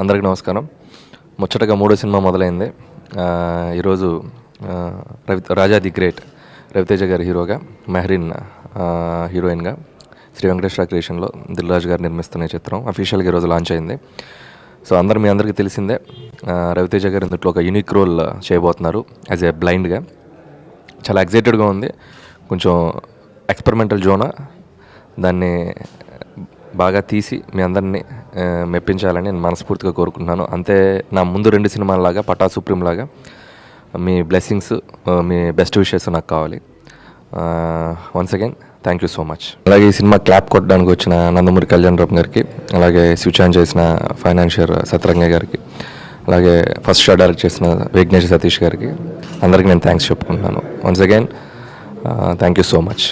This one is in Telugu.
అందరికి నమస్కారం. ముచ్చటగా మూడో సినిమా మొదలైంది. ఈరోజు రవి రాజా ది గ్రేట్ రవితేజ గారి హీరోగా మెహరీన్ హీరోయిన్గా శ్రీ వెంకటేశ్వర క్రియేషన్లో దిల్రాజ్ గారు నిర్మిస్తున్న చిత్రం అఫీషియల్గా ఈరోజు లాంచ్ అయింది. సో అందరు మీ అందరికీ తెలిసిందే రవితేజ గారు ఇందులో ఒక యూనిక్ రోల్ చేయబోతున్నారు యాజ్ ఏ బ్లైండ్గా. చాలా ఎగ్జైటెడ్గా ఉంది. కొంచెం ఎక్స్పెరిమెంటల్ జోనా. దాన్ని బాగా తీసి మీ అందరినీ మెప్పించాలని నేను మనస్ఫూర్తిగా కోరుకుంటున్నాను. అంతే నా ముందు రెండు సినిమాలలాగా పటా సుప్రీం లాగా మీ బ్లెస్సింగ్స్ మీ బెస్ట్ విషెస్ నాకు కావాలి. Once again thank you so much. అలాగే ఈ సినిమా క్లాప్ కొట్టడానికి వచ్చిన నందమూరి కళ్యాణ్ రామ్ గారికి అలాగే శివచాన్ చేసిన ఫైనాన్షియర్ సత్రంగ గారికి అలాగే ఫస్ట్ షో డైరెక్ట్ చేసిన విఘ్నేష్ సతీష్ గారికి అందరికీ నేను థ్యాంక్స్ చెప్పుకుంటున్నాను. Once again thank you so much.